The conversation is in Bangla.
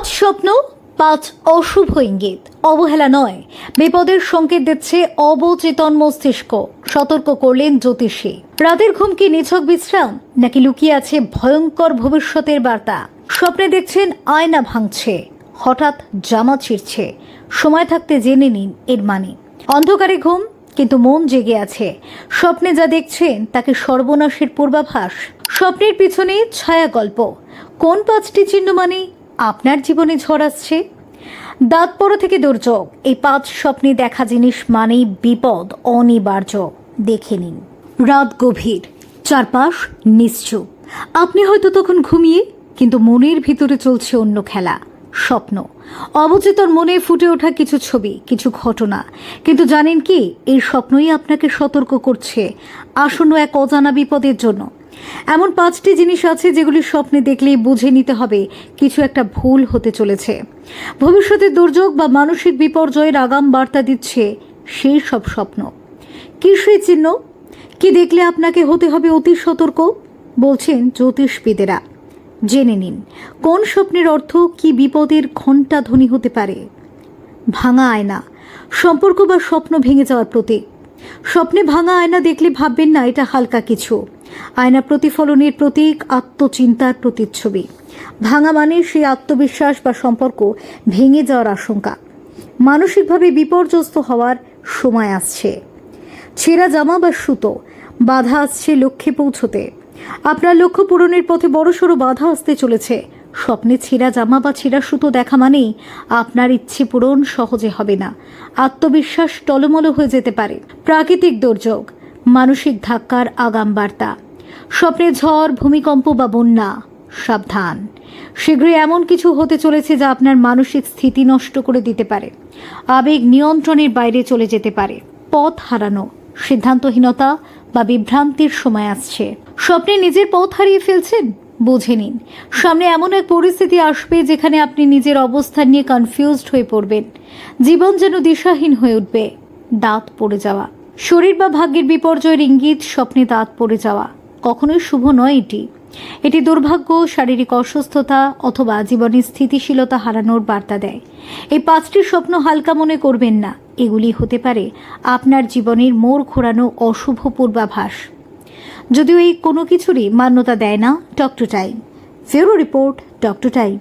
পাঁচ স্বপ্ন, পাঁচ অশুভ ইঙ্গিত। অবহেলা নয়, বিপদের সংকেত দিচ্ছে অবচেতন মস্তিষ্ক। সতর্ক করলেন জ্যোতিষী। রাতের ঘুম কি নিছক বিশ্রাম, নাকি লুকিয়ে আছে ভয়ঙ্কর ভবিষ্যতের বার্তা? স্বপ্নে দেখছেন আয়না ভাঙছে, হঠাৎ জামা ছিঁড়ছে। সময় থাকতে জেনে নিন এর মানে। অন্ধকারে ঘুম, কিন্তু মন জেগে আছে। স্বপ্নে যা দেখছেন, তাকে সর্বনাশের পূর্বাভাস। স্বপ্নের পিছনে ছায়া গল্প। কোন পাঁচটি চিহ্ন মানে আপনার জীবনে ঝড় আসছে? দাঁত পড়ো থেকে দুর্যোগ। এই পাঁচ স্বপ্নে দেখা জিনিস মানেই বিপদ, অনিবার্য। দেখে নিন। রাত গভীর, চারপাশ নিশ্চুপ। আপনি হয়তো তখন ঘুমিয়ে, কিন্তু মনের ভিতরে চলছে অন্য খেলা, স্বপ্ন। অবচেতন মনে ফুটে ওঠা কিছু ছবি, কিছু ঘটনা। কিন্তু জানেন কি, এই স্বপ্নই আপনাকে সতর্ক করছে আসন্ন এক অজানা বিপদের জন্য। এমন পাঁচটি জিনিস আছে যেগুলি স্বপ্নে দেখলেই বুঝে নিতে হবে। কিছু একটা ভুল হতে চলেছে। ভবিষ্যতে দুর্যোগ বা মানসিক বিপর্যয়ের আগাম বার্তা দিচ্ছে সেই সব স্বপ্ন। কি সেই চিহ্ন? কি দেখলে আপনাকে হতে হবে অতি সতর্ক? বলছেন জ্যোতিষবিদেরা। জেনে নিন, কোন স্বপ্নের অর্থ কি বিপদের ঘণ্টা ধ্বনি হতে পারে? ভাঙা আয়না, সম্পর্ক বা স্বপ্ন ভেঙে যাওয়ার প্রতীক। স্বপ্নে ভাঙা আয়না দেখলে ভাববেন না, এটা হালকা কিছু। আয়না প্রতিফলনের প্রতীক আত্মচিন্তার প্রতিচ্ছবি। ভাঙা মানে সেই আত্মবিশ্বাস বা সম্পর্ক ভেঙে যাওয়ার আশঙ্কা। মানসিকভাবে বিপর্যস্ত হওয়ার সময় আসছে। ছেঁড়া জামা বা সুতো, বাধা আসছে লক্ষ্যে পৌঁছতে। আপনার লক্ষ্য পূরণের পথে বড়সড় বাধা আসতে চলেছে। স্বপ্নে ছেঁড়া জামা বা ছেঁড়া সুতো দেখা মানেই আপনার ইচ্ছে পূরণ সহজে হবে না। আত্মবিশ্বাস টলমল হয়ে যেতে পারে। প্রাকৃতিক দুর্যোগ, মানসিক ধাক্কার আগাম বার্তা, স্বপ্নে ঝড়, ভূমিকম্প বা বন্যা, সাবধান। শীঘ্রই এমন কিছু হতে চলেছে যা আপনার মানসিক স্থিতি নষ্ট করে দিতে পারে। আবেগ নিয়ন্ত্রণের বাইরে চলে যেতে পারে। পথ হারানো, সিদ্ধান্তহীনতা বা বিভ্রান্তির সময় আসছে। স্বপ্নে নিজের পথ হারিয়ে ফেলছেন? বুঝে নিন। সামনে এমন এক পরিস্থিতি আসবে যেখানে আপনি নিজের অবস্থান নিয়ে কনফিউজড হয়ে পড়বেন। জীবন যেন দিশাহীন হয়ে উঠবে। দাঁত পড়ে যাওয়া। শরীর বা ভাগ্যের বিপর্যয়ের ইঙ্গিত স্বপ্নে দাঁত পড়ে যাওয়া। কখনোই শুভ নয় এটি। এটি দুর্ভাগ্য, শারীরিক অসুস্থতা অথবা জীবনের স্থিতিশীলতা হারানোর বার্তা দেয়। এই পাঁচটি স্বপ্ন হালকা মনে করবেন না। এগুলি হতে পারে আপনার জীবনের মোড় ঘোরানো অশুভ পূর্বাভাস। যদিও এই কোনো কিছুরই মান্যতা দেয় না ডক্টর টাইম। ফেরো রিপোর্ট ডক্টর টাইম।